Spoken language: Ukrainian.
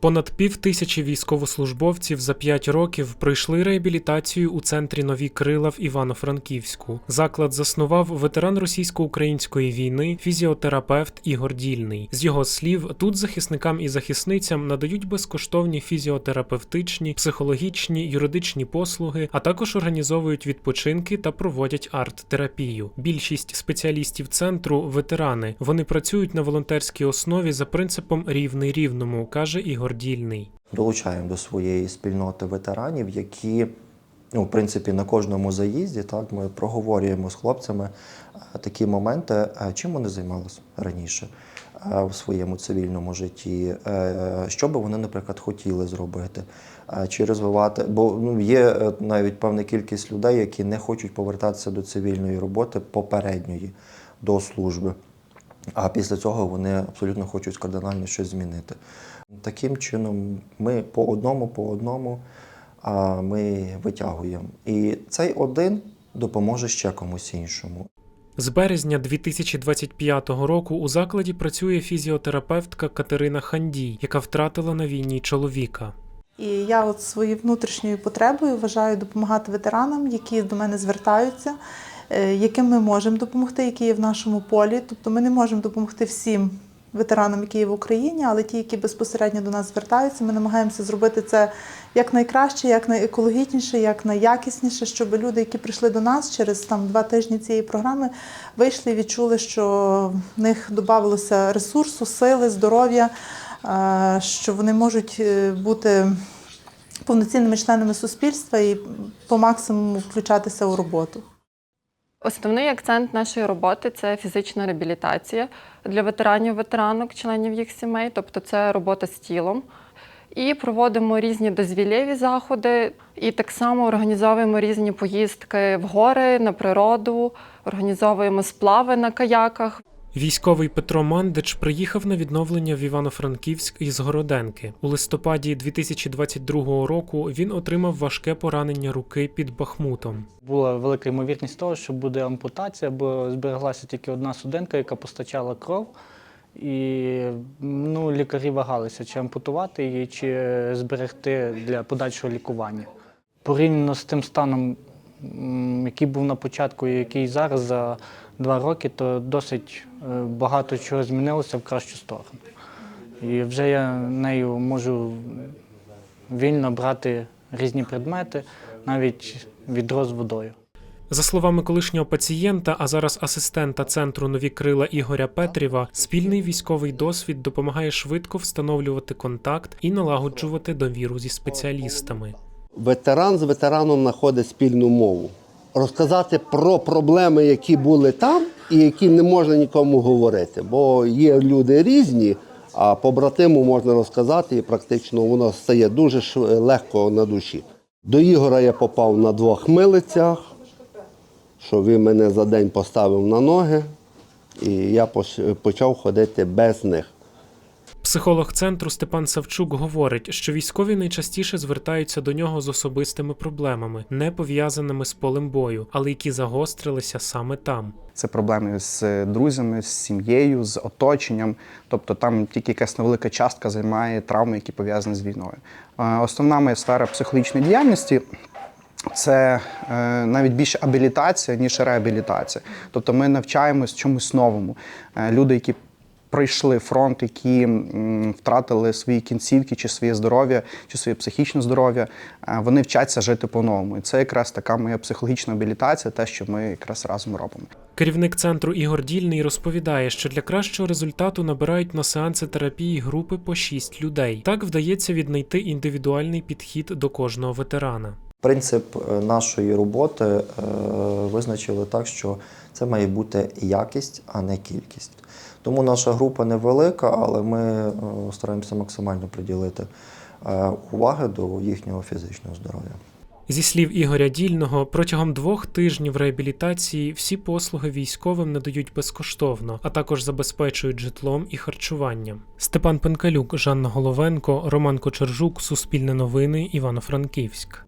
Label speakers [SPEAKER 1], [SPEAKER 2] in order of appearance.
[SPEAKER 1] Понад пів тисячі військовослужбовців за 5 років пройшли реабілітацію у центрі Нові Крила в Івано-Франківську. Заклад заснував ветеран російсько-української війни, фізіотерапевт Ігор Дільний. З його слів, тут захисникам і захисницям надають безкоштовні фізіотерапевтичні, психологічні, юридичні послуги, а також організовують відпочинки та проводять арт-терапію. Більшість спеціалістів центру ветерани. Вони працюють на волонтерській основі за принципом рівний рівному, каже Ігор Дільний.
[SPEAKER 2] долучаємо до своєї спільноти ветеранів, які ну, в принципі на кожному заїзді так ми проговорюємо з хлопцями е, такі моменти, е, чим вони займалися раніше е, в своєму цивільному житті, що би вони, наприклад, хотіли зробити, чи розвивати. Бо ну, є навіть певна кількість людей, які не хочуть повертатися до цивільної роботи попередньої до служби. А після цього вони абсолютно хочуть кардинально щось змінити. Таким чином, ми по одному, по одному а, ми витягуємо. І цей один допоможе ще комусь іншому.
[SPEAKER 1] З березня 2025 року у закладі працює фізіотерапевтка Катерина Хандій, яка втратила на війні чоловіка.
[SPEAKER 3] І я от своєю внутрішньою потребою вважаю допомагати ветеранам, які до мене звертаються, яким ми можемо допомогти, які є в нашому полі. Тобто ми не можемо допомогти всім ветеранам, які є в Україні, але ті, які безпосередньо до нас звертаються, ми намагаємося зробити це як найкраще, як найекологічніше, як найякісніше, щоб люди, які прийшли до нас через там два тижні цієї програми, вийшли і відчули, що в них додавалося ресурсу, сили, здоров'я, е, що вони можуть е, бути повноцінними членами суспільства і по максимуму включатися у роботу.
[SPEAKER 4] Основний акцент нашої роботи це фізична реабілітація для ветеранів, ветеранок, членів їх сімей, тобто це робота з тілом. І проводимо різні дозвілєві заходи, і так само організовуємо різні поїздки в гори, на природу, організовуємо сплави на каяках.
[SPEAKER 1] Військовий Петро Мандич приїхав на відновлення в Івано-Франківськ із Городенки. У листопаді 2022 року він отримав важке поранення руки під Бахмутом.
[SPEAKER 5] Була велика ймовірність того, що буде ампутація, бо збереглася тільки одна судинка, яка постачала кров. І ну, лікарі вагалися, чи ампутувати її, чи зберегти для подальшого лікування. Порівняно з тим станом, який був на початку і який зараз за два роки, то досить е, багато чого змінилося в кращу сторону. І вже я нею можу вільно брати різні предмети, навіть відро з водою.
[SPEAKER 1] За словами колишнього пацієнта, а зараз асистента центру Нові Крила Ігоря Петрєва, спільний військовий досвід допомагає швидко встановлювати контакт і налагоджувати довіру зі спеціалістами.
[SPEAKER 6] ветеран з ветераном знаходить спільну мову. Розказати про проблеми, які були там, і які не можна нікому говорити. Бо є люди різні, а побратиму можна розказати, і практично воно стає дуже легко на душі. До Ігора я попав на двох милицях, що він мене за день поставив на ноги, і я почав ходити без них.
[SPEAKER 1] Психолог центру Степан Савчук говорить, що військові найчастіше звертаються до нього з особистими проблемами, не пов'язаними з полем бою, але які загострилися саме там.
[SPEAKER 7] Це проблеми з друзями, з сім'єю, з оточенням. Тобто там тільки якась невелика частка займає травми, які пов'язані з війною. Е, Основна моя сфера психологічної діяльності. Це е, навіть більше абілітація, ніж реабілітація. Тобто ми навчаємось чомусь новому. Е, люди, які пройшли фронт, які втратили свої кінцівки, чи своє здоров'я, чи своє психічне здоров'я, е, вони вчаться жити по-новому. І це якраз така моя психологічна абілітація, те, що ми якраз разом робимо.
[SPEAKER 1] Керівник центру Ігор Дільний розповідає, що для кращого результату набирають на сеанси терапії групи по 6 людей. Так вдається віднайти індивідуальний підхід до кожного ветерана.
[SPEAKER 2] Принцип е, нашої роботи е, визначили так, що це має бути якість, а не кількість. Тому наша група невелика, але ми е, стараємося максимально приділити е, уваги до їхнього фізичного здоров'я.
[SPEAKER 1] Зі слів Ігоря Дільного, протягом двох тижнів реабілітації всі послуги військовим надають безкоштовно, а також забезпечують житлом і харчуванням. Степан Пенкалюк, Жанна Головенко, Роман Кочержук, Суспільне новини, Івано-Франківськ.